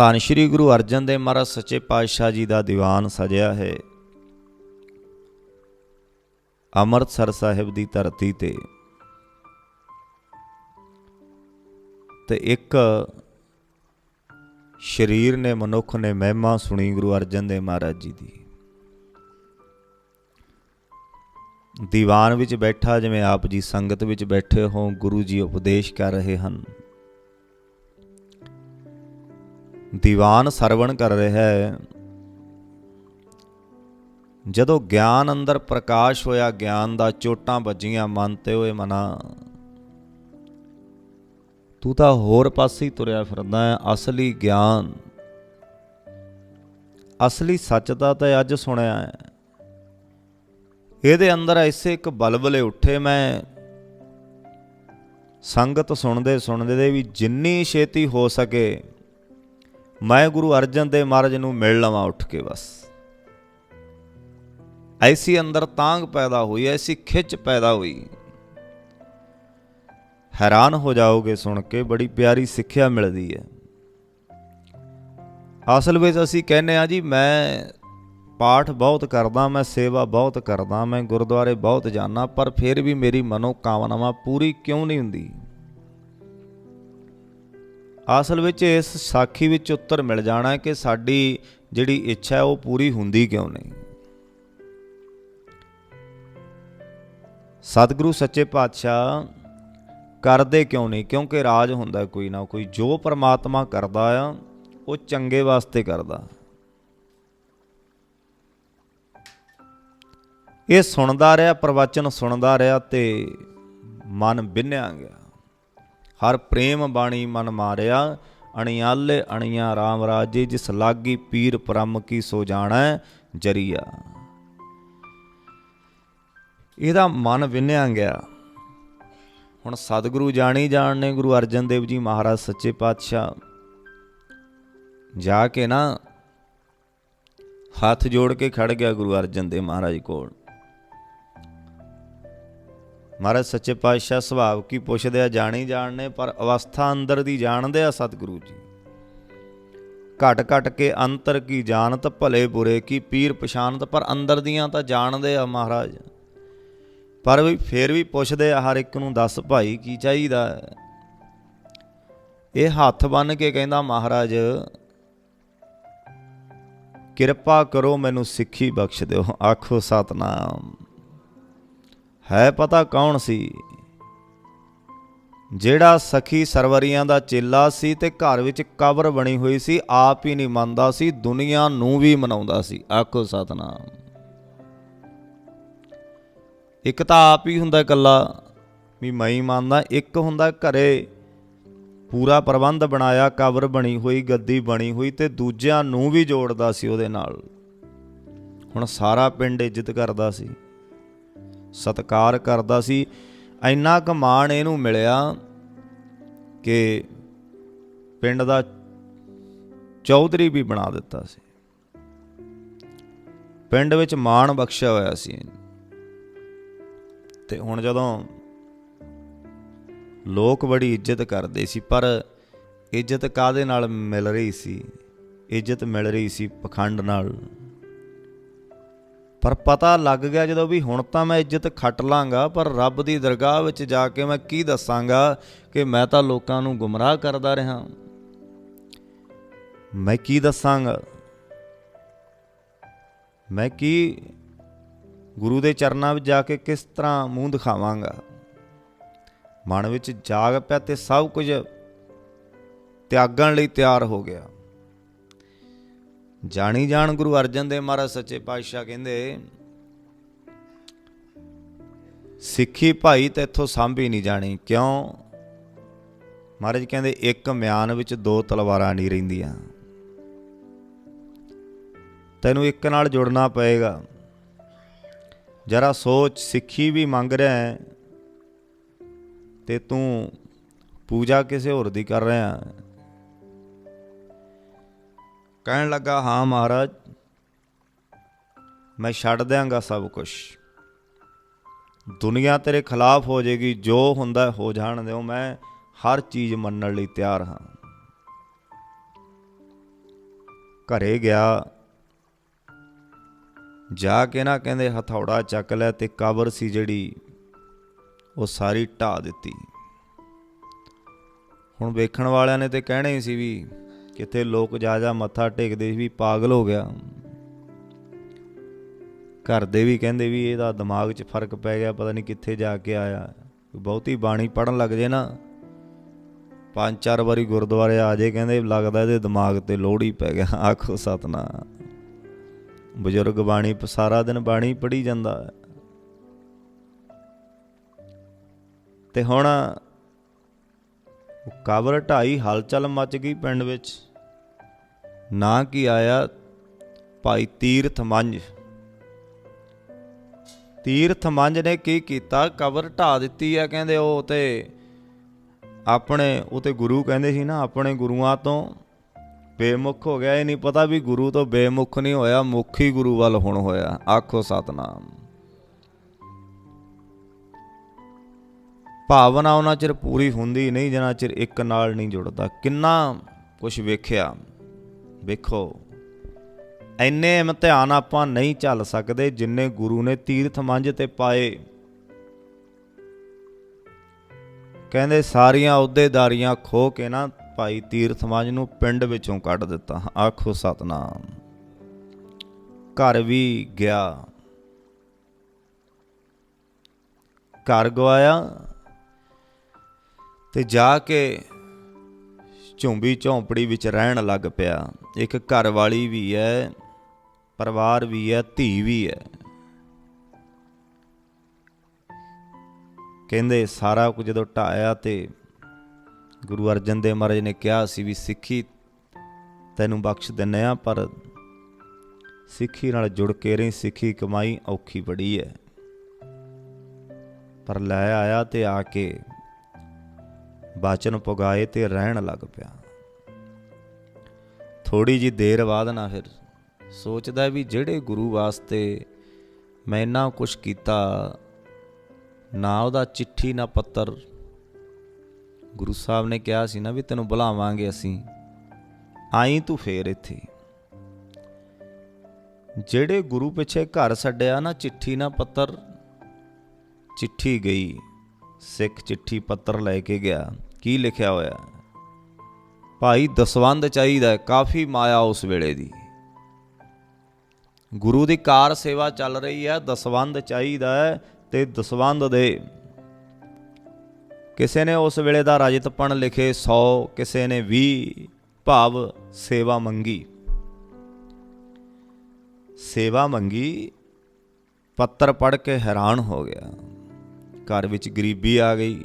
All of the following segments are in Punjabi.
ਧੰਨ ਸ਼੍ਰੀ ਗੁਰੂ ਅਰਜਨ ਦੇਵ ਮਹਾਰਾਜ ਸੱਚੇ ਪਾਤਸ਼ਾਹ ਜੀ ਦਾ ਦੀਵਾਨ ਸਜਿਆ ਹੈ। ਅੰਮ੍ਰਿਤਸਰ ਸਾਹਿਬ ਦੀ ਧਰਤੀ ਤੇ ਤੇ ਇੱਕ ਸ਼ਰੀਰ ਨੇ, ਮਨੁੱਖ ਨੇ ਮਹਿਮਾ ਸੁਣੀ ਗੁਰੂ ਅਰਜਨ ਦੇਵ ਮਹਾਰਾਜ ਜੀ ਦੀ। ਦੀਵਾਨ ਵਿੱਚ ਬੈਠਾ ਜਿਵੇਂ ਆਪ ਜੀ ਸੰਗਤ ਵਿੱਚ ਬੈਠੇ ਹੋ, ਗੁਰੂ ਜੀ ਉਪਦੇਸ਼ ਕਰ ਰਹੇ ਹਨ। ਦੀਵਾਨ ਸਰਵਣ ਕਰ ਰਿਹਾ ਹੈ। ਜਦੋਂ ਗਿਆਨ ਅੰਦਰ ਪ੍ਰਕਾਸ਼ ਹੋਇਆ, ਗਿਆਨ ਦਾ ਚੋਟਾਂ ਵੱਜੀਆਂ, ਮਨ ਤੇ ਹੋਏ ਮਨਾ। ਤੂੰ ਤਾਂ ਹੋਰ ਪਾਸੇ ਹੀ ਤੁਰਿਆ ਫਿਰਦਾ ਹੈ, ਅਸਲੀ ਗਿਆਨ। ਅਸਲੀ ਸੱਚ ਦਾ ਤਾਂ ਅੱਜ ਸੁਣਿਆ ਹੈ। ਇਹਦੇ ਅੰਦਰ ਐਸੇ ਇੱਕ ਬਲਬਲੇ ਉੱਠੇ ਮੈਂ। ਸੰਗਤ ਸੁਣਦੇ ਸੁਣਦੇ ਦੇ ਵੀ ਜਿੰਨੀ ਛੇਤੀ ਹੋ ਸਕੇ ਮੈਂ ਗੁਰੂ ਅਰਜਨ ਦੇਵ ਮਹਾਰਾਜ ਨੂੰ ਮਿਲ ਲਵਾਂ ਉੱਠ ਕੇ ਬਸ। ਐਸੀ ਅੰਦਰ ਤਾਂਗ ਪੈਦਾ ਹੋਈ, ਐਸੀ ਖਿੱਚ ਪੈਦਾ ਹੋਈ। ਹੈਰਾਨ ਹੋ ਜਾਓਗੇ ਸੁਣ ਕੇ, ਬੜੀ ਪਿਆਰੀ ਸਿੱਖਿਆ ਮਿਲਦੀ ਹੈ। ਅਸਲ ਵਿੱਚ ਅਸੀਂ ਕਹਿੰਦੇ ਆ ਜੀ, ਮੈਂ ਪਾਠ ਬਹੁਤ ਕਰਦਾ, ਮੈਂ ਸੇਵਾ ਬਹੁਤ ਕਰਦਾ, ਮੈਂ ਗੁਰਦੁਆਰੇ ਬਹੁਤ ਜਾਣਾ ਪਰ ਫਿਰ ਵੀ ਮੇਰੀ ਮਨੋ ਕਾਮਨਾਵਾਂ ਪੂਰੀ ਕਿਉਂ ਨਹੀਂ ਹੁੰਦੀ? ਅਸਲ ਵਿੱਚ ਇਸ ਸਾਖੀ ਵਿੱਚ ਉੱਤਰ ਮਿਲ ਜਾਣਾ ਹੈ ਕਿ ਸਾਡੀ ਜਿਹੜੀ ਇੱਛਾ ਹੈ ਉਹ ਪੂਰੀ ਹੁੰਦੀ ਕਿਉਂ ਨਹੀਂ। ਸਤਿਗੁਰੂ ਸੱਚੇ ਪਾਤਸ਼ਾਹ ਕਰਦੇ ਕਿਉਂ ਨਹੀਂ? ਕਿਉਂਕਿ ਰਾਜ ਹੁੰਦਾ ਕੋਈ ਨਾ ਕੋਈ, ਜੋ ਪਰਮਾਤਮਾ ਕਰਦਾ ਆ, ਉਹ ਚੰਗੇ ਵਾਸਤੇ ਕਰਦਾ। ਇਹ ਸੁਣਦਾ ਰਿਹਾ, ਪ੍ਰਵਚਨ ਸੁਣਦਾ ਰਿਹਾ ਤੇ ਮਨ ਬਿੰਨਿਆ ਗਿਆ। ਹਰ ਪ੍ਰੇਮ ਬਾਣੀ ਮਨ ਮਾਰਿਆ, ਅਣਿਆਲੇ ਅਣਿਆ RAM ਰਾਜੇ, ਜਿਸ ਲਾਗੀ ਪੀਰ ਪਰਮ ਕੀ ਸੋ ਜਾਣਾ ਜਰੀਆ। ਇਹਦਾ ਮਨ ਵਿੰਨਿਆ ਗਿਆ। ਹੁਣ ਸਤਿਗੁਰੂ ਜਾਣੀ ਜਾਣ ਨੇ, ਗੁਰੂ ਅਰਜਨ ਦੇਵ ਜੀ ਮਹਾਰਾਜ ਸੱਚੇ ਪਾਤਸ਼ਾਹ। ਜਾ ਕੇ ਨਾ ਹੱਥ ਜੋੜ ਕੇ ਖੜ ਗਿਆ ਗੁਰੂ ਅਰਜਨ ਦੇਵ ਮਹਾਰਾਜ ਕੋਲ। ਮਹਾਰਾਜ ਸੱਚੇ ਪਾਤਸ਼ਾਹ ਸੁਭਾਵ ਕੀ ਪੁੱਛਦੇ ਆ, ਜਾਣੀ ਜਾਣਨੇ ਪਰ ਅਵਸਥਾ ਅੰਦਰ ਦੀ ਜਾਣਦੇ ਆ ਸਤਿਗੁਰੂ ਜੀ। ਘਟ ਘਟ ਕੇ ਅੰਤਰ ਕੀ ਜਾਣਤ, ਭਲੇ ਬੁਰੇ ਕੀ ਪੀਰ ਪਛਾਨਤ ਪਰ ਅੰਦਰ ਦੀਆਂ ਤਾਂ ਜਾਣਦੇ ਆ ਮਹਾਰਾਜ। ਪਰ ਵੀ ਫੇਰ ਵੀ ਪੁੱਛਦੇ ਆ ਹਰ ਇੱਕ ਨੂੰ, ਦੱਸ ਭਾਈ ਕੀ ਚਾਹੀਦਾ ਇਹ ਹੱਥ ਬੰਨ ਕੇ ਕਹਿੰਦਾ, ਮਹਾਰਾਜ, ਕਿਰਪਾ ਕਰੋ ਮੈਨੂੰ ਸਿੱਖੀ ਬਖਸ਼ ਦਿਓ, ਆਖੋ ਸਤਨਾਮ। ਹੈ ਪਤਾ ਕੌਣ ਸੀ? ਜਿਹੜਾ ਸਖੀ ਸਰਵਰੀਆਂ ਦਾ ਚੇਲਾ ਸੀ ਤੇ ਘਰ ਵਿੱਚ ਕਬਰ ਬਣੀ ਹੋਈ ਸੀ, ਆਪ ਹੀ ਨਹੀਂ ਮੰਨਦਾ ਸੀ, ਦੁਨੀਆ ਨੂੰ ਵੀ ਮਨਾਉਂਦਾ ਸੀ। ਆਖੋ ਸਤਨਾਮ। ਇੱਕ ਤਾਂ ਆਪ ਹੀ ਹੁੰਦਾ ਇਕੱਲਾ, ਵੀ ਮੈਂ ਹੀ ਮੰਨਦਾ, ਇੱਕ ਹੁੰਦਾ ਘਰੇ ਪੂਰਾ ਪ੍ਰਬੰਧ ਬਣਾਇਆ, ਕਬਰ ਬਣੀ ਹੋਈ, ਗੱਦੀ ਬਣੀ ਹੋਈ ਤੇ ਦੂਜਿਆਂ ਨੂੰ ਵੀ ਜੋੜਦਾ ਸੀ ਉਹਦੇ ਨਾਲ। ਹੁਣ ਸਾਰਾ ਪਿੰਡ ਇੱਜ਼ਤ ਕਰਦਾ ਸੀ। ਸਤਕਾਰ ਕਰਦਾ ਸੀ। ਇੰਨਾ ਕੁ ਮਾਣ ਇਹਨੂੰ ਮਿਲਿਆ ਕਿ ਪਿੰਡ ਦਾ ਚੌਧਰੀ ਵੀ ਬਣਾ ਦਿੱਤਾ ਸੀ। ਪਿੰਡ ਵਿੱਚ ਮਾਣ ਬਖਸ਼ਿਆ ਹੋਇਆ ਸੀ ਤੇ ਹੁਣ ਜਦੋਂ ਲੋਕ ਬੜੀ ਇੱਜ਼ਤ ਕਰਦੇ ਸੀ, ਪਰ ਇੱਜ਼ਤ ਕਾਦੇ ਨਾਲ ਮਿਲ ਰਹੀ ਸੀ? ਇੱਜ਼ਤ ਮਿਲ ਰਹੀ ਸੀ ਪਖੰਡ ਨਾਲ। ਪਰ ਪਤਾ ਲੱਗ ਗਿਆ ਜਦੋਂ ਵੀ ਹੁਣ ਤਾਂ ਮੈਂ ਇੱਜ਼ਤ ਖੱਟ ਲਾਂਗਾ, ਪਰ ਰੱਬ ਦੀ ਦਰਗਾਹ ਵਿੱਚ ਜਾ ਕੇ ਮੈਂ ਕੀ ਦੱਸਾਂਗਾ ਕਿ ਮੈਂ ਤਾਂ ਲੋਕਾਂ ਨੂੰ ਗੁੰਮਰਾਹ ਕਰਦਾ ਰਿਹਾ। ਮੈਂ ਕੀ ਦੱਸਾਂਗਾ? ਮੈਂ ਕੀ ਗੁਰੂ ਦੇ ਚਰਨਾਂ ਵਿੱਚ ਜਾ ਕੇ ਕਿਸ ਤਰ੍ਹਾਂ ਮੂੰਹ ਦਿਖਾਵਾਂਗਾ? ਮਨ ਵਿੱਚ ਜਾਗ ਪਿਆ ਤੇ ਸਭ ਕੁਝ ਤਿਆਗਣ ਲਈ ਤਿਆਰ ਹੋ ਗਿਆ। ਜਾਣੀ ਜਾਣ ਗੁਰੂ ਅਰਜਨ ਦੇਵ ਮਹਾਰਾਜ ਸੱਚੇ ਪਾਤਸ਼ਾਹ ਕਹਿੰਦੇ, ਸਿੱਖੀ ਭਾਈ ਤੇ ਇੱਥੋਂ ਸਾਂਭੀ ਨਹੀਂ ਜਾਣੀ, ਕਿਉਂ? ਮਹਾਰਾਜ ਕਹਿੰਦੇ, ਇੱਕ ਮਿਆਨ ਵਿੱਚ ਦੋ ਤਲਵਾਰਾਂ ਨਹੀਂ ਰਹਿੰਦੀਆਂ। ਤੈਨੂੰ ਇੱਕ ਨਾਲ ਜੁੜਨਾ ਪਏਗਾ। ਜਰਾ ਸੋਚ, ਸਿੱਖੀ ਵੀ ਮੰਗ ਰਿਹਾ ਹੈ, ਤੇ ਤੂੰ ਪੂਜਾ ਕਿਸੇ ਹੋਰ ਦੀ ਕਰ ਰਿਹਾ ਹੈ। ਕਹਿਣ ਲੱਗਾ, ਹਾਂ ਮਹਾਰਾਜ, ਮੈਂ ਛੱਡ ਦਿਆਂਗਾ ਸਭ ਕੁਝ ਦੁਨੀਆ ਤੇਰੇ ਖਿਲਾਫ ਹੋ ਜਾਏਗੀ, ਜੋ ਹੁੰਦਾ ਹੋ ਜਾਣ ਦਿਓ, ਮੈਂ ਹਰ ਚੀਜ਼ ਮੰਨਣ ਲਈ ਤਿਆਰ ਹਾਂ। ਘਰੇ ਗਿਆ। ਜਾ ਕੇ ਨਾ ਕਹਿੰਦੇ, ਹਥੌੜਾ ਚੱਕ ਲੈ ਤੇ ਕਬਰ ਸੀ ਜਿਹੜੀ, ਉਹ ਸਾਰੀ ਢਾ ਦਿੱਤੀ। ਹੁਣ ਵੇਖਣ ਵਾਲਿਆਂ ਨੇ ਤੇ ਕਹਿਣਾ ਹੀ ਸੀ ਵੀ ਕਿਤੇ ਲੋਕ ਜਾ ਜਾ ਮੱਥਾ ਟੇਕਦੇ ਸੀ ਵੀ ਪਾਗਲ ਹੋ ਗਿਆ। ਘਰ ਦੇ ਵੀ ਕਹਿੰਦੇ ਵੀ ਇਹਦਾ ਦਿਮਾਗ 'ਚ ਫ਼ਰਕ ਪੈ ਗਿਆ, ਪਤਾ ਨਹੀਂ ਕਿੱਥੇ ਜਾ ਕੇ ਆਇਆ। ਬਹੁਤੀ ਬਾਣੀ ਪੜਨ ਲੱਗ ਜੇ ਨਾ। ਪੰਜ ਚਾਰ ਵਾਰੀ ਗੁਰਦੁਆਰੇ ਆ ਜੇ ਕਹਿੰਦੇ, ਲੱਗਦਾ ਇਹਦੇ ਦਿਮਾਗ ਤੇ ਲੋੜ ਹੀ ਪੈ ਗਿਆ। ਆਖੋ ਸਤਨਾ ਬਜ਼ੁਰਗ ਬਾਣੀ, ਸਾਰਾ ਦਿਨ ਬਾਣੀ ਪੜੀ ਜਾਂਦਾ। ਹੈ ਤੇ ਹੁਣ ਉਹ ਢਾਈ ਹਲਚਲ ਮਚ ਗਈ ਪਿੰਡ ਵਿੱਚ। ਨਾ ਕੀ ਆਇਆ ਭਾਈ ਤੀਰਥ ਮੰਝ ਤੀਰਥ ਮੰਝ ਨੇ ਕੀ ਕੀਤਾ? ਕਬਰ ਢਾ ਦਿੱਤੀ ਆ ਕਹਿੰਦੇ ਉਹ ਤੇ ਆਪਣੇ, ਉਹ ਤੇ ਗੁਰੂ ਕਹਿੰਦੇ ਸੀ ਨਾ, ਆਪਣੇ ਗੁਰੂਆਂ ਤੋਂ ਬੇਮੁਖ ਹੋ ਗਿਆ। ਇਹ ਨਹੀਂ ਪਤਾ ਵੀ ਗੁਰੂ ਤੋਂ ਬੇਮੁਖ ਨਹੀਂ ਹੋਇਆ, ਮੁਖ ਹੀ ਗੁਰੂ ਵੱਲ ਹੁਣ ਹੋਇਆ। ਆਖੋ ਸਤਨਾਮ। ਭਾਵਨਾ ਉਹਨਾਂ ਚਿਰ ਪੂਰੀ ਹੁੰਦੀ ਨਹੀਂ, ਜਿੰਨਾ ਚਿਰ ਇੱਕ ਨਾਲ ਨਹੀਂ ਜੁੜਦਾ। ਕਿੰਨਾ ਕੁਝ ਵੇਖਿਆ। ਵੇਖੋ ਐਨੇ ਇਮਤਿਹਾਨ ਆਪਾਂ ਨਹੀਂ ਚੱਲ ਸਕਦੇ ਜਿੰਨੇ ਗੁਰੂ ਨੇ ਤੀਰਥ ਮੰਝ ਤੇ ਪਾਏ। ਕਹਿੰਦੇ ਸਾਰੀਆਂ ਅਹੁਦੇਦਾਰੀਆਂ ਖੋ ਕੇ ਨਾ ਭਾਈ ਤੀਰਥ ਮੰਝ ਨੂੰ ਪਿੰਡ ਵਿੱਚੋਂ ਕੱਢ ਦਿੱਤਾ। ਆਖੋ, ਸਤਨਾਮ। ਘਰ ਵੀ ਗਿਆ। ਘਰ ਗਵਾਇਆ ਤੇ ਜਾ ਕੇ ਝੁੰਬੀ ਝੌਂਪੜੀ ਵਿੱਚ ਰਹਿਣ ਲੱਗ ਪਿਆ। ਇੱਕ ਘਰ ਵਾਲੀ ਵੀ ਹੈ, ਪਰਿਵਾਰ ਵੀ ਹੈ, ਧੀ ਵੀ ਹੈ। ਕਹਿੰਦੇ ਸਾਰਾ ਕੁਝ ਜਦੋਂ ਢਾਇਆ ਤੇ ਗੁਰੂ ਅਰਜਨ ਦੇਵ ਮਹਾਰਾਜ ਨੇ ਕਿਹਾ ਸੀ ਵੀ ਸਿੱਖੀ ਤੈਨੂੰ ਬਖਸ਼ ਦਿੰਨੇ ਆ ਪਰ ਸਿੱਖੀ ਨਾਲ ਜੁੜ ਕੇ ਰਹੀ, ਸਿੱਖੀ ਕਮਾਈ ਔਖੀ ਬੜੀ ਹੈ। ਪਰ ਲੈ ਆਇਆ ਤੇ ਆ ਕੇ ਬਾਚਨ ਪੁਗਾਏ ਤੇ ਰਹਿਣ ਲੱਗ ਪਿਆ। ਥੋੜੀ ਜੀ ਦੇਰ ਬਾਅਦ ਨਾ ਫਿਰ ਸੋਚਦਾ ਵੀ ਜਿਹੜੇ ਗੁਰੂ ਵਾਸਤੇ ਮੈਂ ਇੰਨਾ ਕੁਝ ਕੀਤਾ, ਨਾ ਉਹਦਾ ਚਿੱਠੀ, ਨਾ ਪੱਤਰ। ਗੁਰੂ ਸਾਹਿਬ ਨੇ ਕਿਹਾ ਸੀ ਨਾ ਵੀ ਤੈਨੂੰ ਬੁਲਾਵਾਂਗੇ ਅਸੀਂ। ਆਈ ਤੂੰ ਫੇਰ ਇੱਥੇ। ਜਿਹੜੇ ਗੁਰੂ ਪਿੱਛੇ ਘਰ ਛੱਡਿਆ ਨਾ, ਚਿੱਠੀ, ਨਾ ਪੱਤਰ, ਚਿੱਠੀ ਗਈ। ਸਿੱਖ ਚਿੱਠੀ ਪੱਤਰ ਲੈ ਕੇ ਗਿਆ। ਕੀ ਲਿਖਿਆ ਹੋਇਆ? ਭਾਈ ਦਸਵੰਦ ਚਾਹੀਦਾ ਕਾਫੀ ਮਾਇਆ ਉਸ ਵੇਲੇ ਦੀ। ਗੁਰੂ ਦੀ ਕਾਰ ਸੇਵਾ ਚੱਲ ਰਹੀ ਹੈ ਦਸਵੰਦ ਚਾਹੀਦਾ ਤੇ ਦਸਵੰਦ ਦੇ। ਕਿਸੇ ਨੇ ਉਸ ਵੇਲੇ ਦਾ ਰਜਤਪਣ ਲਿਖੇ 100 ਕਿਸੇ ਨੇ 20 ਭਾਵ ਸੇਵਾ ਮੰਗੀ। ਸੇਵਾ ਮੰਗੀ, ਪੱਤਰ ਪੜ੍ਹ ਕੇ ਹੈਰਾਨ ਹੋ ਗਿਆ। ਘਰ ਵਿੱਚ ਗਰੀਬੀ ਆ ਗਈ।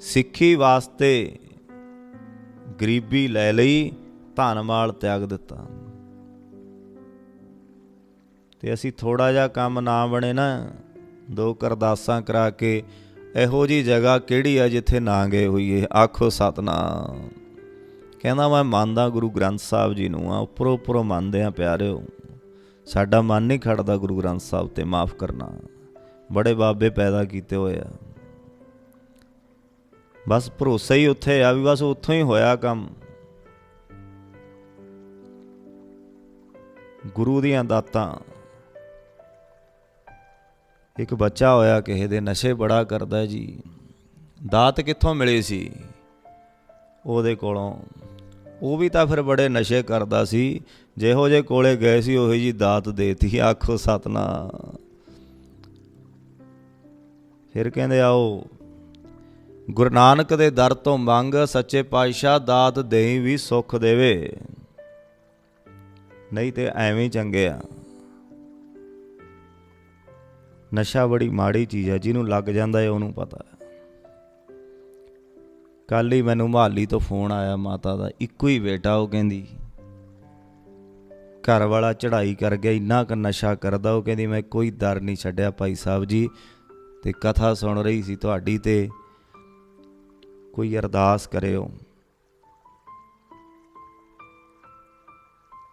ਸਿੱਖੀ ਵਾਸਤੇ ਗਰੀਬੀ ਲੈ ਲਈ ਧਨ ਮਾਲ ਤਿਆਗ ਦਿੱਤਾ। ਤੇ ਅਸੀਂ ਥੋੜਾ ਜਿਹਾ ਕੰਮ ਨਾ ਬਣੇ ਨਾ, ਦੋ ਕਰਦਾਸਾਂ ਕਰਾ ਕੇ ਇਹੋ ਜੀ ਜਗ੍ਹਾ ਕਿਹੜੀ ਆ ਜਿੱਥੇ ਨਾ ਗਏ ਹੋਈਏ? ਆਖੋ ਸਤਨਾਮ। ਕਹਿੰਦਾ ਮੈਂ ਮੰਨਦਾ ਗੁਰੂ ਗ੍ਰੰਥ ਸਾਹਿਬ ਜੀ ਨੂੰ ਆ, ਉੱਪਰੋਂ ਉੱਪਰੋਂ ਮੰਨਦੇ ਆ ਪਿਆਰਿਓ। ਸਾਡਾ ਮਨ ਨਹੀਂ ਖੜਦਾ ਗੁਰੂ ਗ੍ਰੰਥ ਸਾਹਿਬ ਤੇ ਮਾਫ ਕਰਨਾ। ਬੜੇ ਬਾਬੇ ਪੈਦਾ ਕੀਤੇ ਹੋਏ ਆ। ਬਸ ਭਰੋਸਾ ਹੀ ਉੱਥੇ ਆ ਵੀ ਬਸ ਉੱਥੋਂ ਹੀ ਹੋਇਆ ਕੰਮ। ਗੁਰੂ ਦੀਆਂ ਦਾਤਾਂ। ਇੱਕ ਬੱਚਾ ਹੋਇਆ, ਕਿਸੇ ਦੇ ਨਸ਼ੇ ਬੜਾ ਕਰਦਾ ਜੀ। ਦਾਤ ਕਿੱਥੋਂ ਮਿਲੀ ਸੀ? ਉਹਦੇ ਕੋਲੋਂ। ਉਹ ਵੀ ਤਾਂ ਫਿਰ ਬੜੇ ਨਸ਼ੇ ਕਰਦਾ ਸੀ। ਜਿਹੋ ਜੇ ਕੋਲੇ ਗਏ ਸੀ, ਉਹੀ ਜੀ ਦਾਤ ਦੇਤੀ। ਆਖੋ ਸਤਨਾ ਫਿਰ ਕਹਿੰਦੇ ਆਓ, ਗੁਰੂ ਨਾਨਕ ਦੇ ਦਰ ਤੋਂ ਮੰਗ ਸੱਚੇ ਪਾਤਸ਼ਾਹ ਦਾਤ ਦੇਈ ਵੀ ਸੁੱਖ ਦੇਵੇ। ਨਹੀਂ ਤੇ ਐਵੇਂ ਹੀ ਚੰਗੇ ਆ। ਨਸ਼ਾ ਬੜੀ ਮਾੜੀ ਚੀਜ਼ ਹੈ ਜਿਹਨੂੰ ਲੱਗ ਜਾਂਦਾ ਹੈ ਉਹਨੂੰ ਪਤਾ। ਹੈ ਕੱਲ ਹੀ ਮੈਨੂੰ ਮਹਾਲੀ ਤੋਂ ਫੋਨ ਆਇਆ ਮਾਤਾ ਦਾ, ਇੱਕੋ ਹੀ ਬੇਟਾ ਉਹ ਕਹਿੰਦੀ, ਘਰ ਵਾਲਾ ਚੜ੍ਹਾਈ ਕਰ ਗਿਆ, ਇੰਨਾ ਕੁ ਨਸ਼ਾ ਕਰਦਾ, ਉਹ ਕਹਿੰਦੀ ਮੈਂ ਕੋਈ ਦਰ ਨਹੀਂ ਛੱਡਿਆ ਭਾਈ ਸਾਹਿਬ ਜੀ ਤੇ ਕਥਾ ਸੁਣ ਰਹੀ ਸੀ ਤੁਹਾਡੀ ਤੇ ਕੋਈ ਅਰਦਾਸ ਕਰਿਓ।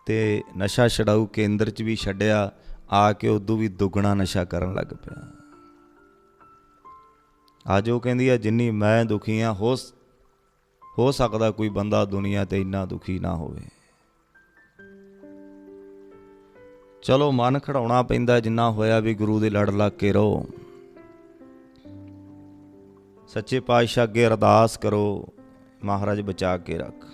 ਤੇ ਨਸ਼ਾ ਛਡਾਊ ਕੇਂਦਰ 'ਚ ਵੀ ਛੱਡਿਆ, ਆ ਕੇ ਉਦੋਂ ਵੀ ਦੁੱਗਣਾ ਨਸ਼ਾ ਕਰਨ ਲੱਗ ਪਿਆ। ਆਜੋ ਕਹਿੰਦੀ ਆ, ਜਿੰਨੀ ਮੈਂ ਦੁਖੀ ਆ, ਹੋ ਹੋ ਸਕਦਾ ਕੋਈ ਬੰਦਾ ਦੁਨੀਆ ਤੇ ਇੰਨਾ ਦੁਖੀ ਨਾ ਹੋਵੇ। ਚਲੋ ਮਨ ਖੜਾਉਣਾ ਪੈਂਦਾ ਜਿੰਨਾ ਹੋਇਆ ਵੀ ਗੁਰੂ ਦੇ ਲੜ ਲੱਗ ਕੇ ਰੋ ਸੱਚੇ ਪਾਤਸ਼ਾਹ ਅੱਗੇ ਅਰਦਾਸ ਕਰੋ, ਮਹਾਰਾਜ ਬਚਾ ਕੇ ਰੱਖ।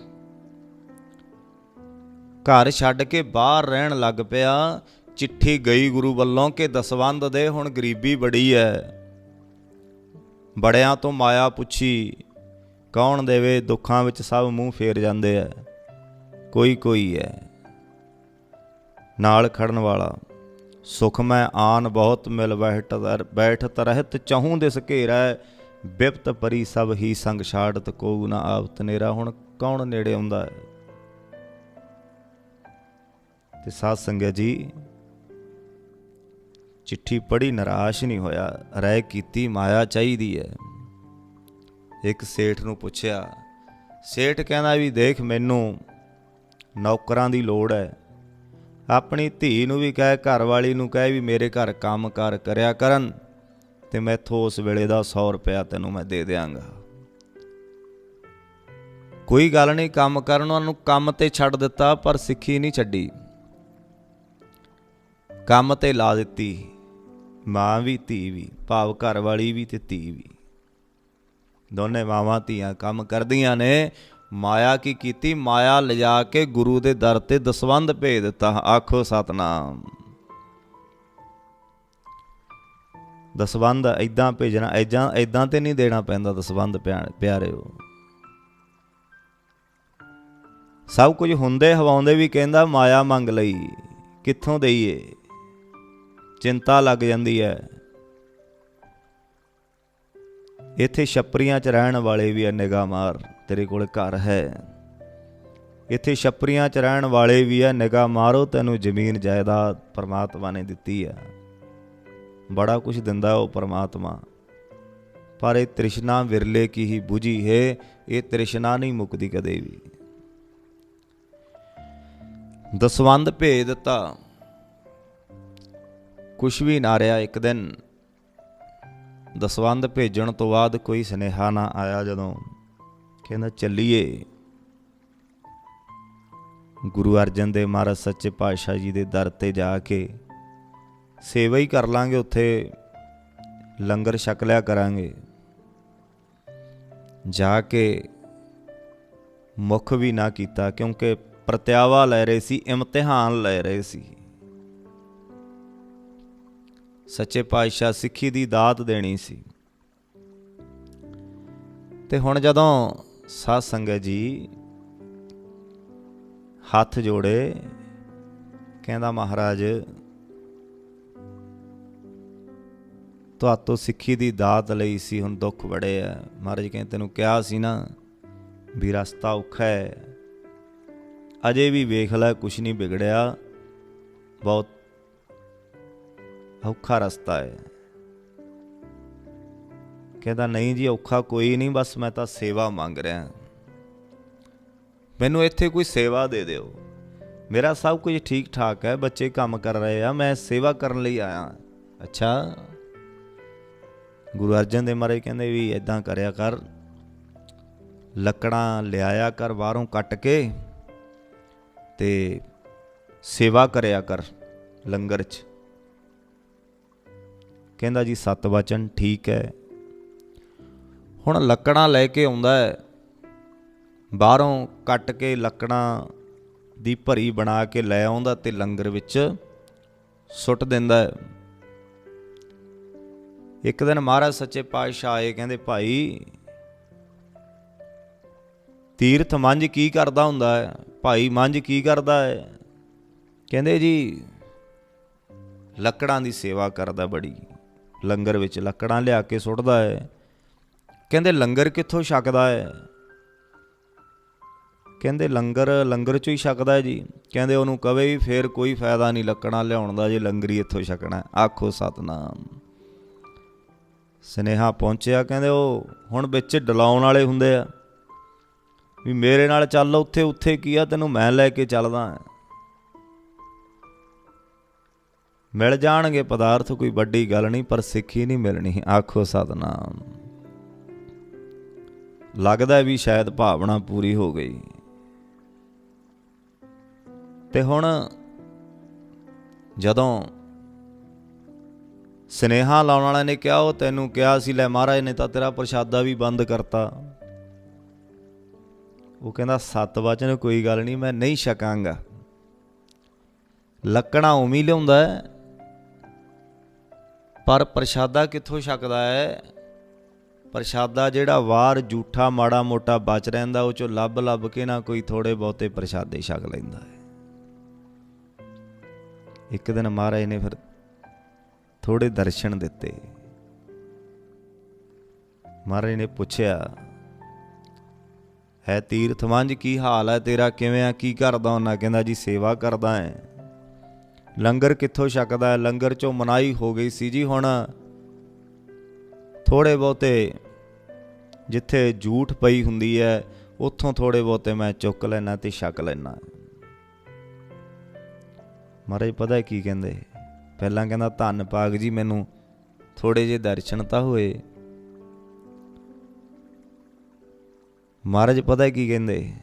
ਘਰ ਛੱਡ ਕੇ ਬਾਹਰ ਰਹਿਣ ਲੱਗ ਪਿਆ, ਚਿੱਠੀ ਗਈ ਗੁਰੂ ਵੱਲੋਂ ਕਿ ਦਸਵੰਦ ਦੇ, ਹੁਣ ਗਰੀਬੀ ਬੜੀ ਹੈ ਬੜਿਆਂ ਤੋਂ ਮਾਇਆ ਪੁੱਛੀ, ਕੌਣ ਦੇਵੇ, ਦੁੱਖਾਂ ਵਿੱਚ ਸਭ ਮੂੰਹ ਫੇਰ ਜਾਂਦੇ ਐ। ਕੋਈ ਕੋਈ ਹੈ ਨਾਲ ਖੜਨ ਵਾਲਾ, ਸੁਖ ਮੈਂ ਆਨ ਬਹੁਤ ਮਿਲ ਬੈਠ ਬੈਠਤ ਰਹਿਤ ਚਾਹੂੰ ਦਿਸ ਘੇਰਾ ਬਿਪਤ ਪਰੀ ਸਭ ਹੀ ਸੰਗ ਛਾੜਤ ਕੋ ਨਾ ਆਵਤ ਨੇਰਾ। ਹੁਣ ਕੌਣ ਨੇੜੇ ਆਉਂਦਾ ਹੈ? ਤੇ ਸਾਧ ਸੰਗਤ ਜੀ, ਚਿੱਠੀ ਪੜੀ ਨਿਰਾਸ਼ ਨਹੀਂ ਹੋਇਆ, ਰਹਿ ਕੀਤੀ ਮਾਇਆ ਚਾਹੀਦੀ ਹੈ। ਇੱਕ ਸੇਠ ਨੂੰ ਪੁੱਛਿਆ, ਸੇਠ ਕਹਿੰਦਾ ਵੀ ਦੇਖ ਮੈਨੂੰ ਨੌਕਰਾਂ ਦੀ ਲੋੜ ਹੈ। ਆਪਣੀ ਧੀ ਨੂੰ ਵੀ ਕਹੇ ਘਰ ਵਾਲੀ ਨੂੰ ਕਹੇ ਵੀ ਮੇਰੇ ਘਰ ਕੰਮ ਕਾਰ ਕਰਿਆ ਕਰਨ। ਤੇ ਮੈਥੋਂ ਉਸ ਵੇਲੇ ਦਾ 100 ਰੁਪਇਆ ਤੈਨੂੰ ਮੈਂ ਦੇ ਦਿਆਂਗਾ। ਕੋਈ ਗੱਲ ਨਹੀਂ, ਕੰਮ ਕਰਨ ਉਹਨਾਂ ਨੂੰ ਕੰਮ ਤੇ ਛੱਡ ਦਿੱਤਾ, ਪਰ ਸਿੱਖੀ ਨਹੀਂ ਛੱਡੀ। ਕੰਮ ਤੇ ਲਾ ਦਿੱਤੀ, ਮਾਂ ਵੀ, ਧੀ ਵੀ, ਭਾਵ ਘਰ ਵਾਲੀ ਵੀ ਤੇ ਧੀ ਵੀ। ਦੋਨੇ ਮਾਵਾਂ ਧੀਆਂ ਕੰਮ ਕਰਦੀਆਂ ਨੇ। ਮਾਇਆ ਕੀ ਕੀਤੀ? ਮਾਇਆ ਲਿਜਾ ਕੇ ਗੁਰੂ ਦੇ ਦਰ ਤੇ ਦਸਵੰਦ ਭੇਜ ਦਿੱਤਾ। ਆਖੋ ਸਤਨਾਮ। ਦਸਵੰਦ ਐਦਾਂ ਭੇਜਣਾ ਐਦਾਂ ਐਦਾਂ ਤੇ ਨਹੀਂ ਦੇਣਾ ਪੈਂਦਾ ਦਸਵੰਦ ਪਿਆ- ਪਿਆਰਿਓ। ਸਭ ਕੁਝ ਹੁੰਦੇ ਹਵਾਉਂਦੇ ਵੀ ਕਹਿੰਦਾ, ਮਾਇਆ ਮੰਗ ਲਈ, ਕਿੱਥੋਂ ਦਈਏ? ਚਿੰਤਾ ਲੱਗ ਜਾਂਦੀ ਹੈ ਇੱਥੇ ਛੱਪਰੀਆਂ 'ਚ ਰਹਿਣ ਵਾਲੇ ਵੀ ਆ ਨਿਗਾਹ ਮਾਰ ਤੇਰੇ ਕੋਲ ਘਰ ਹੈ। ਇੱਥੇ ਛੱਪਰੀਆਂ 'ਚ ਰਹਿਣ ਵਾਲੇ ਵੀ ਆ ਨਿਗਾਹ ਮਾਰੋ ਤੈਨੂੰ ਜ਼ਮੀਨ ਜਾਇਦਾਦ ਪਰਮਾਤਮਾ ਨੇ ਦਿੱਤੀ ਆ ਬੜਾ ਕੁਝ ਦਿੰਦਾ ਉਹ ਪਰਮਾਤਮਾ। ਪਰ ਇਹ ਤ੍ਰਿਸ਼ਨਾ ਵਿਰਲੇ ਕੀ ਹੀ 부ਝੀ ਹੈ, ਇਹ ਤ੍ਰਿਸ਼ਨਾ ਨਹੀਂ ਮੁੱਕਦੀ ਕਦੇ ਵੀ। ਦਸਵੰਦ ਭੇਜ ਦਿੱਤਾ ਕੁਛ ਵੀ ਨਾ ਰਿਹਾ ਇੱਕ ਦਿਨ। ਦਸਵੰਦ ਭੇਜਣ ਤੋਂ ਬਾਅਦ ਕੋਈ ਸੁਨੇਹਾ ਨਾ ਆਇਆ ਜਦੋਂ ਕਹਿੰਦਾ, ਚੱਲੀਏ। ਗੁਰੂ ਅਰਜਨ ਦੇਵ ਮਹਾਰਾਜ ਸੱਚੇ ਪਾਤਸ਼ਾਹ ਜੀ ਦੇ ਦਰ ਤੇ ਜਾ ਕੇ ਸੇਵਾ ਹੀ ਕਰ ਲਾਂਗੇ ਉੱਥੇ, ਲੰਗਰ ਛਕ ਲਿਆ ਕਰਾਂਗੇ। ਜਾ ਕੇ ਮੁਖ ਵੀ ਨਾ ਕੀਤਾ, ਕਿਉਂਕਿ ਪ੍ਰਤਿਆਵਾ ਲੈ ਰਹੇ ਸੀ, ਇਮਤਿਹਾਨ ਲੈ ਰਹੇ ਸੀ। ਸੱਚੇ ਪਾਤਸ਼ਾਹ ਸਿੱਖੀ ਦੀ ਦਾਤ ਦੇਣੀ ਸੀ। ਤੇ ਹੁਣ ਜਦੋਂ ਸਾਧ ਸੰਗਤ ਜੀ ਹੱਥ ਜੋੜੇ, ਕਹਿੰਦਾ ਮਹਾਰਾਜ ਤੁਹਾਤੋਂ ਸਿੱਖੀ ਦੀ ਦਾਤ ਲਈ ਸੀ, ਹੁਣ ਦੁੱਖ ਬੜੇ ਆ ਮਹਾਰਾਜ ਕਹਿੰਦੇ, ਤੈਨੂੰ ਕਿਹਾ ਸੀ ਨਾ ਵੀ ਰਸਤਾ ਔਖਾ ਹੈ ਅਜੇ ਵੀ ਵੇਖ ਲੈ, ਕੁਛ ਨਹੀਂ ਵਿਗੜਿਆ। ਬਹੁਤ ਔਖਾ ਰਸਤਾ ਹੈ ਕਹਿੰਦਾ, ਨਹੀਂ ਜੀ, ਔਖਾ ਕੋਈ ਨਹੀਂ, ਬਸ ਮੈਂ ਤਾਂ ਸੇਵਾ ਮੰਗ ਰਿਹਾ। ਮੈਨੂੰ ਇੱਥੇ ਕੋਈ ਸੇਵਾ ਦੇ ਦਿਓ। ਮੇਰਾ ਸਭ ਕੁਝ ਠੀਕ ਠਾਕ ਹੈ ਬੱਚੇ ਕੰਮ ਕਰ ਰਹੇ ਆ, ਮੈਂ ਸੇਵਾ ਕਰਨ ਲਈ ਆਇਆ। ਅੱਛਾ। ਗੁਰੂ ਅਰਜਨ ਦੇਵ ਮਹਾਰਾਜ ਕਹਿੰਦੇ ਵੀ ਇਦਾਂ ਕਰਿਆ ਕਰ, ਲੱਕੜਾਂ ਲਿਆਇਆ ਕਰ ਬਾਹਰੋਂ ਕੱਟ ਕੇ ਤੇ ਸੇਵਾ ਕਰਿਆ ਕਰ ਲੰਗਰ 'ਚ। ਕਹਿੰਦਾ ਜੀ ਸਤ ਵਚਨ ਠੀਕ ਹੈ। ਹੁਣ ਲੱਕੜਾਂ ਲੈ ਕੇ ਆਉਂਦਾ ਹੈ, ਬਾਹਰੋਂ ਕੱਟ ਕੇ ਲੱਕੜਾਂ ਦੀ ਭਰੀ ਬਣਾ ਕੇ ਲੈ ਆਉਂਦਾ ਤੇ ਲੰਗਰ ਵਿੱਚ ਸੁੱਟ ਦਿੰਦਾ ਹੈ। ਇੱਕ ਦਿਨ ਮਹਾਰਾਜ ਸੱਚੇ ਪਾਤਸ਼ਾਹ ਆਏ, ਕਹਿੰਦੇ, ਭਾਈ, ਤੀਰਥ ਮੰਝ ਕੀ ਕਰਦਾ ਹੁੰਦਾ ਹੈ? ਭਾਈ, ਮੰਝ ਕੀ ਕਰਦਾ ਹੈ? ਕਹਿੰਦੇ ਜੀ, ਲੱਕੜਾਂ ਦੀ ਸੇਵਾ ਕਰਦਾ ਬੜੀ। ਲੰਗਰ ਵਿੱਚ ਲੱਕੜਾਂ ਲਿਆ ਕੇ ਸੁੱਟਦਾ ਹੈ। ਕਹਿੰਦੇ, ਲੰਗਰ ਕਿੱਥੋਂ ਛਕਦਾ ਹੈ? ਕਹਿੰਦੇ, ਲੰਗਰ ਲੰਗਰ ਚੋਂ ਹੀ ਛਕਦਾ ਹੈ ਜੀ। ਕਹਿੰਦੇ, ਉਹਨੂੰ ਕਵੇ ਵੀ ਫੇਰ ਕੋਈ ਫਾਇਦਾ ਨਹੀਂ ਲੱਕੜਾਂ ਲਿਆਉਣ ਦਾ, ਜੇ ਲੰਗਰੀ ਇੱਥੋਂ ਛਕਣਾ ਆਖੋ ਸਤਨਾਮ। ਸਨੇਹਾ ਪਹੁੰਚਿਆ, ਕਹਿੰਦੇ ਉਹ ਹੁਣ ਵਿੱਚ ਡਲਾਉਣ ਵਾਲੇ ਹੁੰਦੇ ਆ। ਵੀ ਮੇਰੇ ਨਾਲ ਚੱਲ, ਉੱਥੇ ਉੱਥੇ ਕੀ ਆ, ਤੈਨੂੰ ਮੈਂ ਲੈ ਕੇ ਚੱਲਦਾ ਮਿਲ ਜਾਣਗੇ ਪਦਾਰਥ, ਕੋਈ ਵੱਡੀ ਗੱਲ ਨਹੀਂ, ਪਰ ਸਿੱਖੀ ਨਹੀਂ ਮਿਲਣੀ, ਆਖੋ ਸਤਨਾਮ। ਲੱਗਦਾ ਵੀ ਸ਼ਾਇਦ ਭਾਵਨਾ ਪੂਰੀ ਹੋ ਗਈ। ਤੇ ਹੁਣ ਜਦੋਂ ਸਨੇਹਾ ਲਾਉਣ ਵਾਲਿਆਂ ਨੇ ਕਿਹਾ, ਉਹ ਤੈਨੂੰ ਕਿਹਾ ਸੀ, ਲੈ ਮਹਾਰਾਜ ਨੇ ਤਾਂ ਤੇਰਾ ਪ੍ਰਸ਼ਾਦਾ ਵੀ ਬੰਦ ਕਰਤਾ। ਉਹ ਕਹਿੰਦਾ, ਸੱਤ ਵਚਨ, ਕੋਈ ਗੱਲ ਨਹੀਂ, ਮੈਂ ਨਹੀਂ ਛਕਾਂਗਾ। ਲੱਕੜਾਂ ਉਮੀ ਲਿਆਉਂਦਾ ਹੈ, ਪਰ ਪ੍ਰਸ਼ਾਦਾ ਕਿੱਥੋਂ ਛਕਦਾ ਹੈ? ਪ੍ਰਸ਼ਾਦਾ ਜਿਹੜਾ ਵਾਰ ਝੂਠਾ, ਮਾੜਾ, ਮੋਟਾ ਬਚ ਰਹਿੰਦਾ, ਉਹ ਚੋਂ ਲੱਭ ਲੱਭ ਕੇ ਨਾ ਕੋਈ ਥੋੜੇ ਬਹੁਤੇ ਪ੍ਰਸ਼ਾਦੇ ਛਕ ਲੈਂਦਾ ਹੈ। ਇੱਕ ਦਿਨ ਮਹਾਰਾਜ ਨੇ ਫਿਰ ਥੋੜੇ ਦਰਸ਼ਨ ਦਿੱਤੇ। ਮਹਾਰਾਜ ਨੇ ਪੁੱਛਿਆ, ਹੈ ਤੀਰਥ ਮੰਝ ਕੀ ਹਾਲ ਹੈ? ਤੇਰਾ ਕਿਵੇਂ ਆ? ਕੀ ਕਰਦਾ ਉਹਨਾਂ ਕਹਿੰਦਾ, ਜੀ, ਸੇਵਾ ਕਰਦਾ ਹੈ ਲੰਗਰ ਕਿੱਥੋਂ ਛਕਦਾ ਹੈ? ਲੰਗਰ ਚੋਂ ਮਨਾਈ ਹੋ ਗਈ ਸੀ ਜੀ ਹੁਣ। ਥੋੜੇ ਬਹੁਤੇ ਜਿੱਥੇ ਝੂਠ ਪਈ ਹੁੰਦੀ ਹੈ ਉੱਥੋਂ ਥੋੜੇ ਬਹੁਤੇ ਮੈਂ ਚੁੱਕ ਲੈਣਾ ਤੇ ਛਕ ਲੈਣਾ ਮਹਾਰਾਜ, ਪਤਾ ਕੀ ਕਹਿੰਦੇ? ਪਹਿਲਾਂ ਕਹਿੰਦਾ, ਧੰਨ ਪਾਗ ਜੀ, ਮੈਨੂੰ ਥੋੜੇ ਜਿਹੇ ਦਰਸ਼ਨ ਤਾਂ ਹੋਏ। ਮਹਾਰਾਜ ਪਤਾ ਕੀ ਕਹਿੰਦੇ?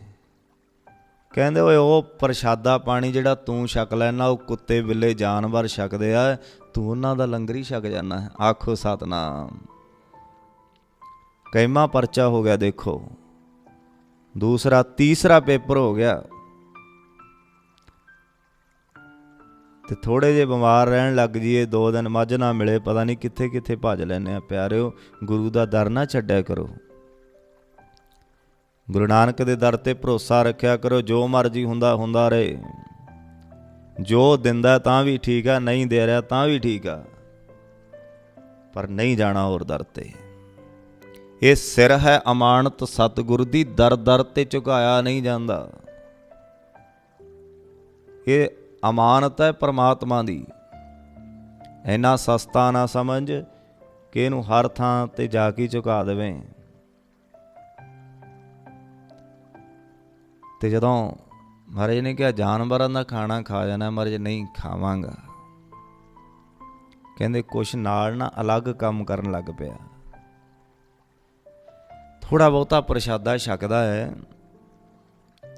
ਕਹਿੰਦੇ, ਓਏ, ਉਹ ਪ੍ਰਸ਼ਾਦਾ ਪਾਣੀ ਜਿਹੜਾ ਤੂੰ ਛਕ ਲੈਣਾ ਉਹ ਕੁੱਤੇ ਬਿੱਲੇ ਜਾਨਵਰ ਛਕਦੇ ਆ, ਤੂੰ ਉਹਨਾਂ ਦਾ ਲੰਗਰ ਹੀ ਛਕ ਜਾਣਾ ਆਖੋ ਸਤਨਾਮ। ਕੈਮਾ ਪਰਚਾ ਹੋ ਗਿਆ, ਦੇਖੋ। ਦੂਸਰਾ, ਤੀਸਰਾ ਪੇਪਰ ਹੋ ਗਿਆ। ਤੇ ਥੋੜੇ ਜੇ ਬਿਮਾਰ ਰਹਿਣ ਲੱਗ ਜੀਏ ਦੋ ਦਿਨ ਮੱਝ ਨਾ ਮਿਲੇ, ਪਤਾ ਨਹੀਂ ਕਿੱਥੇ ਕਿੱਥੇ ਭੱਜ ਲੈਨੇ ਆ ਪਿਆਰਿਓ, ਗੁਰੂ ਦਾ ਦਰ ਨਾ ਛੱਡਿਆ ਕਰੋ। ਗੁਰੂ ਨਾਨਕ ਦੇ ਦਰ ਤੇ ਭਰੋਸਾ ਰੱਖਿਆ ਕਰੋ, ਜੋ ਮਰਜ਼ੀ ਹੁੰਦਾ ਹੁੰਦਾ ਰਹੇ। ਜੋ ਦਿੰਦਾ ਤਾਂ ਵੀ ਠੀਕ ਆ, ਨਹੀਂ ਦੇ ਰਿਹਾ ਤਾਂ ਵੀ ਠੀਕ ਆ। ਪਰ ਨਹੀਂ ਜਾਣਾ ਹੋਰ ਦਰ ਤੇ। ਇਹ ਸਿਰ ਹੈ ਅਮਾਨਤ, ਸਤਿਗੁਰ ਦੀ ਦਰ ਦਰ ਤੇ ਝੁਕਾਇਆ ਨਹੀਂ ਜਾਂਦਾ। ਇਹ ਅਮਾਨਤ ਹੈ ਪਰਮਾਤਮਾ ਦੀ। ਇੰਨਾ ਸਸਤਾ ਨਾ ਸਮਝ ਕਿ ਇਹਨੂੰ ਹਰ ਥਾਂ ਤੇ ਜਾ ਕੇ ਝੁਕਾ ਦੇਵੇਂ। ਤੇ ਜਦੋਂ ਮਹਾਰਾਜ ਨੇ ਕਿਹਾ, ਜਾਨਵਰਾਂ ਦਾ ਖਾਣਾ ਖਾ ਜਾਣਾ, ਮਹਾਰਾਜ ਨਹੀਂ, ਖਾਵਾਂਗਾ। ਕਹਿੰਦੇ, ਕੁਛ ਨਾਲ ਨਾ ਅਲੱਗ ਕੰਮ ਕਰਨ ਲੱਗ ਪਿਆ। ਥੋੜਾ ਬਹੁਤਾ ਪ੍ਰਸ਼ਾਦਾ ਛਕਦਾ ਹੈ।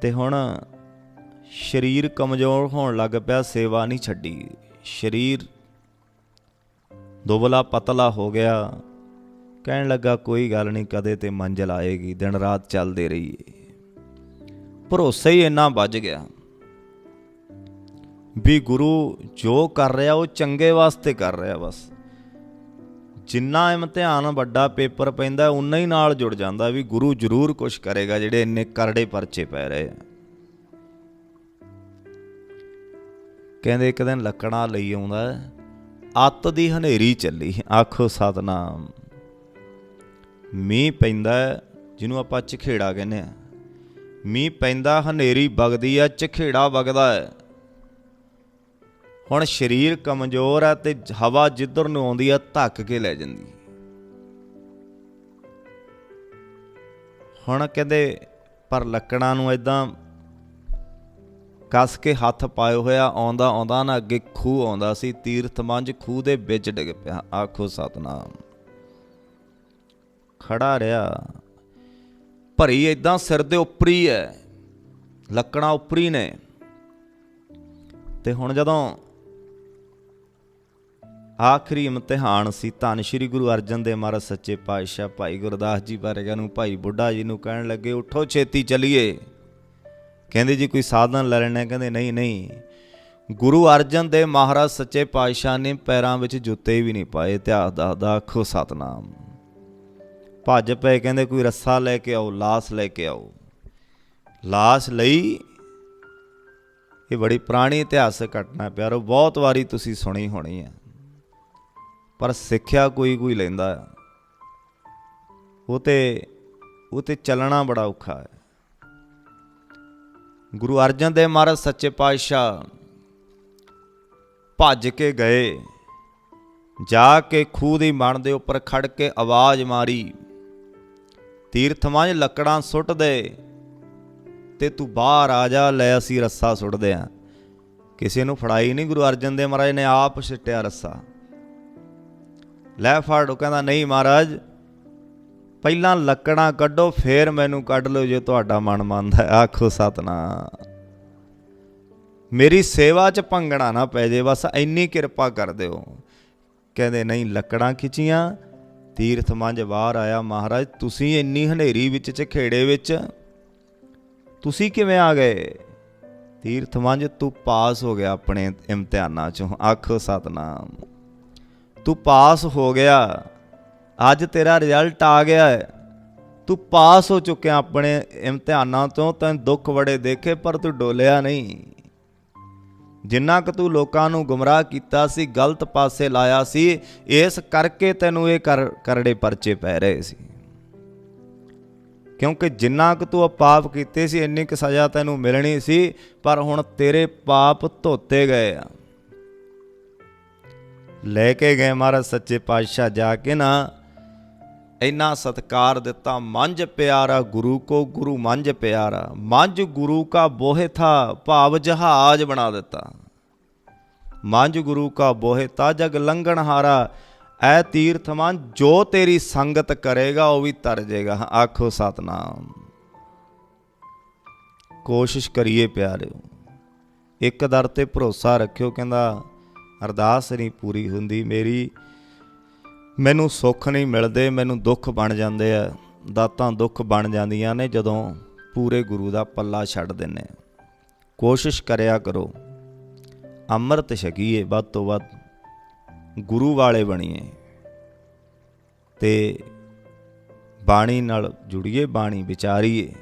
ਤੇ ਹੁਣ ਸਰੀਰ ਕਮਜ਼ੋਰ ਹੋਣ ਲੱਗ ਪਿਆ, ਸੇਵਾ ਨਹੀਂ ਛੱਡੀ। ਸਰੀਰ ਦੁਬਲਾ ਪਤਲਾ ਹੋ ਗਿਆ। ਕਹਿਣ ਲੱਗਾ, ਕੋਈ ਗੱਲ ਨਹੀਂ, ਕਦੇ ਤੇ ਮੰਜ਼ਲ ਆਏਗੀ, ਦਿਨ ਰਾਤ ਚੱਲਦੇ ਰਹੀਏ। ਭਰੋਸਾ ਹੀ ਇੰਨਾ ਵੱਜ ਗਿਆ ਵੀ ਗੁਰੂ ਜੋ ਕਰ ਰਿਹਾ, ਉਹ ਚੰਗੇ ਵਾਸਤੇ ਕਰ ਰਿਹਾ ਬਸ। ਜਿੰਨਾ ਇਮਤਿਹਾਨ ਵੱਡਾ ਪੇਪਰ ਪੈਂਦਾ ਉਨਾ ਹੀ ਨਾਲ ਜੁੜ ਜਾਂਦਾ ਵੀ ਗੁਰੂ ਜ਼ਰੂਰ ਕੁਝ ਕਰੇਗਾ, ਜਿਹੜੇ ਇੰਨੇ ਕਰੜੇ ਪਰਚੇ ਪੈ ਰਹੇ ਆ। ਕਹਿੰਦੇ ਇੱਕ ਦਿਨ ਲੱਕੜਾਂ ਲਈ ਆਉਂਦਾ ਅੱਤ ਦੀ ਹਨੇਰੀ ਚੱਲੀ। ਆਖੋ, ਸਤਨਾਮ। ਮੀਂਹ ਪੈਂਦਾ ਜਿਹਨੂੰ ਆਪਾਂ ਚਖੇੜਾ ਕਹਿੰਦੇ ਆ ਮੀਂਹ ਪੈਂਦਾ, ਹਨੇਰੀ ਵਗਦੀ ਆ ਚਖੇੜਾ ਵਗਦਾ ਹੈ। ਹੁਣ ਸਰੀਰ ਕਮਜ਼ੋਰ ਹੈ ਤੇ ਹਵਾ ਜਿੱਧਰ ਨੂੰ ਆਉਂਦੀ ਆ ਧੱਕ ਕੇ ਲੈ ਜਾਂਦੀ ਹੁਣ ਕਹਿੰਦੇ, ਪਰ ਲੱਕੜਾਂ ਨੂੰ ਇਦਾਂ ਕੱਸ ਕੇ ਹੱਥ ਪਾਏ ਹੋਇਆ, ਆਉਂਦਾ ਆਉਂਦਾ ਨਾ ਅੱਗੇ ਖੂਹ ਆਉਂਦਾ ਸੀ, ਤੀਰਥ ਮੰਝ ਖੂਹ ਦੇ ਵਿੱਚ ਡਿੱਗ ਪਿਆ। ਆਖੋ ਸਤਨਾਮ। ਖੜਾ ਰਿਹਾ। ਭਰੀ ਇਦਾਂ ਸਿਰ ਦੇ ਉੱਪਰ ਹੀ ਹੈ ਲੱਕੜਾਂ ਉੱਪਰੀ ਨੇ। ਤੇ ਹੁਣ ਜਦੋਂ ਆਖਰੀ ਇਮਤਿਹਾਨ ਸੀ, ਧੰਨ ਸ਼੍ਰੀ ਗੁਰੂ ਅਰਜਨ ਦੇਵ ਮਹਾਰਾਜ ਸੱਚੇ ਪਾਤਸ਼ਾਹ ਭਾਈ ਗੁਰਦਾਸ ਜੀ ਵਰਗਿਆਂ ਨੂੰ, ਭਾਈ ਬੁੱਢਾ ਜੀ ਨੂੰ ਕਹਿਣ ਲੱਗੇ, ਉਠੋ ਛੇਤੀ ਚੱਲੀਏ। ਕਹਿੰਦੇ ਜੀ ਕੋਈ ਸਾਧਨ ਲੈ ਲੈਣਾ, ਕਹਿੰਦੇ ਨਹੀਂ ਨਹੀਂ। ਗੁਰੂ ਅਰਜਨ ਦੇਵ ਮਹਾਰਾਜ ਸੱਚੇ ਪਾਤਸ਼ਾਹ ਨੇ ਪੈਰਾਂ ਵਿੱਚ ਜੁੱਤੇ ਵੀ ਨਹੀਂ ਪਾਏ, ਇਤਿਹਾਸ ਦੱਸਦਾ, ਆਖੋ ਸਤਨਾਮ। ਭੱਜ ਪਏ, ਕਹਿੰਦੇ ਕੋਈ ਰੱਸਾ ਲੈ ਕੇ ਆਓ, ਲਾਸ਼ ਲੈ ਕੇ ਆਓ। ਲਾਸ਼ ਲਈ ਇਹ ਬੜੀ ਪੁਰਾਣੀ ਇਤਿਹਾਸਕ ਘਟਨਾ ਪਿਆਰੋ, ਬਹੁਤ ਵਾਰੀ ਤੁਸੀਂ ਸੁਣੀ ਹੋਣੀ ਹੈ। ਪਰ ਸਿੱਖਿਆ ਕੋਈ ਕੋਈ ਲੈਂਦਾ ਉਹ ਤੇ ਉਹ ਤੇ ਚੱਲਣਾ ਬੜਾ ਔਖਾ ਹੈ। ਗੁਰੂ ਅਰਜਨ ਦੇਵ ਮਹਾਰਾਜ ਸੱਚੇ ਪਾਤਸ਼ਾਹ ਭੱਜ ਕੇ ਗਏ। ਜਾ ਕੇ ਖੂਹ ਦੀ ਮਣ ਦੇ ਉੱਪਰ ਖੜ ਕੇ ਆਵਾਜ਼ ਮਾਰੀ ਤੀਰਥ ਮੰਝ ਲੱਕੜਾਂ ਸੁੱਟ ਦੇ ਤੇ ਤੂੰ ਬਾਹਰ ਆ ਜਾ, ਲੈ ਅਸੀਂ ਰੱਸਾ ਸੁੱਟਦੇ ਆ। ਕਿਸੇ ਨੂੰ ਫੜਾਈ ਨਹੀਂ ਗੁਰੂ ਅਰਜਨ ਦੇਵ ਮਹਾਰਾਜ ਨੇ, ਆਪ ਛਿੱਟਿਆ ਰੱਸਾ। ਲੈ ਫੜ, ਉਹ ਕਹਿੰਦਾ, ਨਹੀਂ ਮਹਾਰਾਜ ਪਹਿਲਾਂ ਲੱਕੜਾਂ ਕੱਢੋ, ਫੇਰ ਮੈਨੂੰ ਕੱਢ ਲਓ ਜੇ ਤੁਹਾਡਾ ਮਨ ਮੰਨਦਾ ਹੈ। ਆਖੋ ਸਤਨਾਮ। ਮੇਰੀ ਸੇਵਾ 'ਚ ਭੰਗਣਾ ਨਾ ਪੈ ਜੇ, ਬਸ ਇੰਨੀ ਕਿਰਪਾ ਕਰ ਦਿਓ। ਕਹਿੰਦੇ, ਨਹੀਂ, ਲੱਕੜਾਂ ਖਿੱਚੀਆਂ, ਤੀਰਥ ਮੰਜ ਬਾਹਰ ਆਇਆ ਮਹਾਰਾਜ, ਤੁਸੀਂ ਇੰਨੀ ਹਨੇਰੀ ਵਿੱਚ ਝਖੇੜੇ ਵਿੱਚ, ਤੁਸੀਂ ਕਿਵੇਂ ਆ ਗਏ? ਤੀਰਥ ਮੰਜ ਤੂੰ ਪਾਸ ਹੋ ਗਿਆ ਆਪਣੇ ਇਮਤਿਹਾਨਾਂ ਚੋਂ। ਆਖੋ ਸਤਨਾਮ। ਤੂੰ ਪਾਸ ਹੋ ਗਿਆ ਅੱਜ ਤੇਰਾ ਰਿਜ਼ਲਟ ਆ ਗਿਆ ਹੈ। ਤੂੰ ਪਾਸ ਹੋ ਚੁੱਕਿਆ ਆਪਣੇ ਇਮਤਿਹਾਨਾਂ ਤੋਂ, ਤੈਨੂੰ ਦੁੱਖ ਬੜੇ ਦੇਖੇ, ਪਰ ਤੂੰ ਡੋਲਿਆ ਨਹੀਂ। ਜਿੰਨਾ ਕਿ ਤੂੰ ਲੋਕਾਂ ਨੂੰ ਗੁੰਮਰਾਹ ਕੀਤਾ ਸੀ, ਗਲਤ ਪਾਸੇ ਲਾਇਆ ਸੀ, ਇਸ ਕਰਕੇ ਤੈਨੂੰ ਇਹ ਕਰੜੇ ਪਰਚੇ ਪੈ ਰਹੇ ਸੀ। ਕਿਉਂਕਿ ਜਿੰਨਾ ਕਿ ਤੂੰ ਪਾਪ ਕੀਤੇ ਸੀ, ਇੰਨੀ ਕੁ ਸਜ਼ਾ ਤੈਨੂੰ ਮਿਲਣੀ ਸੀ, ਪਰ ਹੁਣ ਤੇਰੇ ਪਾਪ ਧੋਤੇ ਗਏ ਆ। ਲੈ ਕੇ ਗਏ ਮਹਾਰਾਜ ਸੱਚੇ ਪਾਤਸ਼ਾਹ ਜਾ ਕੇ ਨਾ ਇੰਨਾ ਸਤਕਾਰ ਦਿੱਤਾ, ਮੰਝ ਪਿਆਰਾ ਗੁਰੂ ਕੋ ਗੁਰੂ ਮੰਝ ਪਿਆਰਾ, ਮੰਝ ਗੁਰੂ ਕਾ ਬੋਹੇ ਥਾ ਭਾਵ ਜਹਾਜ਼ ਬਣਾ ਦਿੱਤਾ। ਮੰਝ ਗੁਰੂ ਕਾ ਬੋਹੇ ਤਾ ਜਗ ਲੰਘਣ ਹਾਰਾ, ਐ ਤੀਰਥ ਮਨ ਜੋ ਤੇਰੀ ਸੰਗਤ ਕਰੇਗਾ ਉਹ ਵੀ ਤਰ ਜਾਏਗਾ ਆਖੋ ਸਤਨਾਮ। ਕੋਸ਼ਿਸ਼ ਕਰੀਏ ਪਿਆਰਿਓ, ਇੱਕ ਦਰ ਤੇ ਭਰੋਸਾ ਰੱਖਿਓ, ਕਹਿੰਦਾ, ਅਰਦਾਸ ਨਹੀਂ ਪੂਰੀ ਹੁੰਦੀ ਮੇਰੀ ਮੈਨੂੰ ਸੁੱਖ ਨਹੀਂ ਮਿਲਦੇ, ਮੈਨੂੰ ਦੁੱਖ ਬਣ ਜਾਂਦੇ ਆ। ਦਾਤਾਂ ਦੁੱਖ ਬਣ ਜਾਂਦੀਆਂ ਨੇ ਜਦੋਂ ਪੂਰੇ ਗੁਰੂ ਦਾ ਪੱਲਾ ਛੱਡ ਦਿੰਨੇ ਕੋਸ਼ਿਸ਼ ਕਰਿਆ ਕਰੋ। ਅੰਮ੍ਰਿਤ ਛਕੀਏ ਵੱਧ ਤੋਂ ਵੱਧ। ਗੁਰੂ ਵਾਲੇ ਬਣੀਏ। ਤੇ ਬਾਣੀ ਨਾਲ ਜੁੜੀਏ, ਬਾਣੀ ਵਿਚਾਰੀਏ।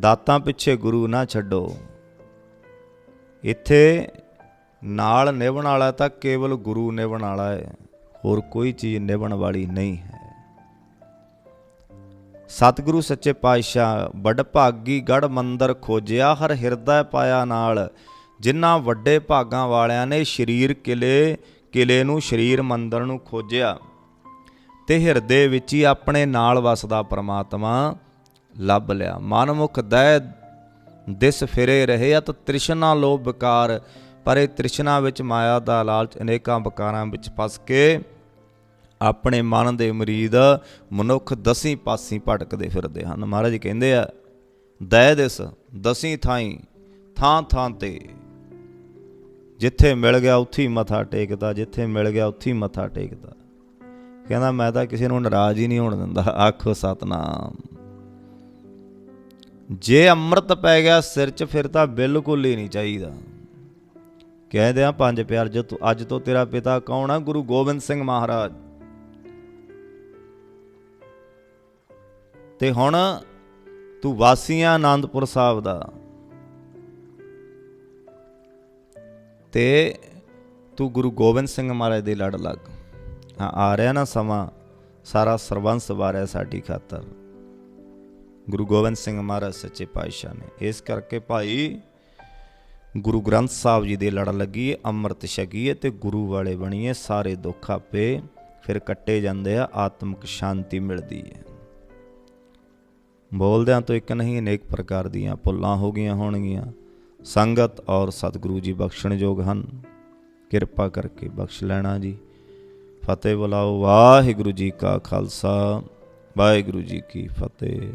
ਦਾਤਾਂ ਪਿੱਛੇ ਗੁਰੂ ਨਾ ਛੱਡੋ। ਇੱਥੇ ਨਾਲ ਨਿਭਣ ਵਾਲਾ ਤਾਂ ਕੇਵਲ ਗੁਰੂ ਨਿਭਣ ਵਾਲਾ ਹੈ, ਹੋਰ ਕੋਈ ਚੀਜ਼ ਨਿਭਣ ਵਾਲੀ ਨਹੀਂ ਹੈ। ਸਤਿਗੁਰੂ ਸੱਚੇ ਪਾਤਸ਼ਾਹ, ਵੱਡ ਭਾਗੀ ਗੜ ਮੰਦਰ ਖੋਜਿਆ, ਹਰ ਹਿਰਦਾ ਪਾਇਆ ਨਾਲ। ਜਿਨ੍ਹਾਂ ਵੱਡੇ ਭਾਗਾਂ ਵਾਲਿਆਂ ਨੇ ਸਰੀਰ ਕਿਲੇ ਕਿਲੇ ਨੂੰ ਸਰੀਰ ਮੰਦਰ ਨੂੰ ਖੋਜਿਆ, ਤੇ ਹਿਰਦੇ ਵਿੱਚ ਹੀ ਆਪਣੇ ਨਾਲ ਵਸਦਾ ਪ੍ਰਮਾਤਮਾ ਲੱਭ ਲਿਆ। ਮਨਮੁਖ ਦਇ ਦਿਸ ਫਿਰੇ ਰਹੇ, ਅਤ ਤ੍ਰਿਸ਼ਨਾ ਲੋਭ ਵਿਕਾਰ। ਪਰ ਇਹ ਤ੍ਰਿਸ਼ਨਾ ਵਿੱਚ ਮਾਇਆ ਦਾ ਲਾਲਚ ਅਨੇਕਾਂ ਵਿਕਾਰਾਂ ਵਿੱਚ ਫਸ ਕੇ ਆਪਣੇ ਮਨ ਦੇ ਮਰੀਦ ਮਨੁੱਖ ਦਸੀਂ ਪਾਸੀਂ ਭਟਕਦੇ ਫਿਰਦੇ ਹਨ। ਮਹਾਰਾਜ ਕਹਿੰਦੇ ਆ ਦਇ ਦਿਸ ਦਸੀਂ ਥਾਈ, ਥਾਂ ਥਾਂ ਤੇ। ਜਿੱਥੇ ਮਿਲ ਗਿਆ ਉੱਥੇ ਮੱਥਾ ਟੇਕਦਾ, ਜਿੱਥੇ ਮਿਲ ਗਿਆ ਉੱਥੇ ਮੱਥਾ ਟੇਕਦਾ। ਕਹਿੰਦਾ, ਮੈਂ ਤਾਂ ਕਿਸੇ ਨੂੰ ਨਾਰਾਜ਼ ਹੀ ਨਹੀਂ ਹੋਣ ਦਿੰਦਾ। ਆਖੋ ਸਤਨਾਮ। ਜੇ ਅੰਮ੍ਰਿਤ ਪੈ ਗਿਆ ਸਿਰ 'ਚ, ਫਿਰ ਤਾਂ ਬਿਲਕੁਲ ਹੀ ਨਹੀਂ ਚਾਹੀਦਾ। ਕਹਿੰਦੇ ਆ ਪੰਜ ਪਿਆਰ, ਜੋ ਤੂੰ ਅੱਜ ਤੋਂ ਤੇਰਾ ਪਿਤਾ ਕੌਣ ਆ? ਗੁਰੂ ਗੋਬਿੰਦ ਸਿੰਘ ਮਹਾਰਾਜ। ਤੇ ਹੁਣ ਤੂੰ ਵਾਸੀਆਂ ਆਨੰਦਪੁਰ ਸਾਹਿਬ ਦਾ। ਤੇ ਤੂੰ ਗੁਰੂ ਗੋਬਿੰਦ ਸਿੰਘ ਮਹਾਰਾਜ ਦੇ ਲੜ ਲੱਗ। ਹਾਂ, ਆ ਰਿਹਾ ਨਾ ਸਮਾਂ, ਸਾਰਾ ਸਰਬੰਸ ਵਾਰਿਆ ਸਾਡੀ ਖਾਤਰ। ਗੁਰੂ ਗੋਬਿੰਦ ਸਿੰਘ ਮਹਾਰਾਜ ਸੱਚੇ ਪਾਤਸ਼ਾਹ ਨੇ। ਇਸ ਕਰਕੇ ਭਾਈ ਗੁਰੂ ਗ੍ਰੰਥ ਸਾਹਿਬ ਜੀ ਦੇ ਲੜ ਲੱਗੀਏ ਅੰਮ੍ਰਿਤ ਛਕੀਏ ਤੇ ਗੁਰੂ ਵਾਲੇ ਬਣੀਏ, ਸਾਰੇ ਦੁੱਖ ਆਪੇ ਫਿਰ ਕੱਟੇ ਜਾਂਦੇ ਆ, ਆਤਮਿਕ ਸ਼ਾਂਤੀ ਮਿਲਦੀ ਹੈ। ਬੋਲਦਿਆਂ ਤੋਂ ਇੱਕ ਨਹੀਂ, ਅਨੇਕ ਪ੍ਰਕਾਰ ਦੀਆਂ ਭੁੱਲਾਂ ਹੋ ਗਈਆਂ ਹੋਣਗੀਆਂ। ਸੰਗਤ ਔਰ ਸਤਿਗੁਰੂ ਜੀ ਬਖਸ਼ਣਯੋਗ ਹਨ। ਕਿਰਪਾ ਕਰਕੇ ਬਖਸ਼ ਲੈਣਾ ਜੀ। ਫਤਿਹ ਬੁਲਾਓ। ਵਾਹਿਗੁਰੂ ਜੀ ਕਾ ਖਾਲਸਾ। ਵਾਹਿਗੁਰੂ ਜੀ ਕੀ ਫਤਿਹ।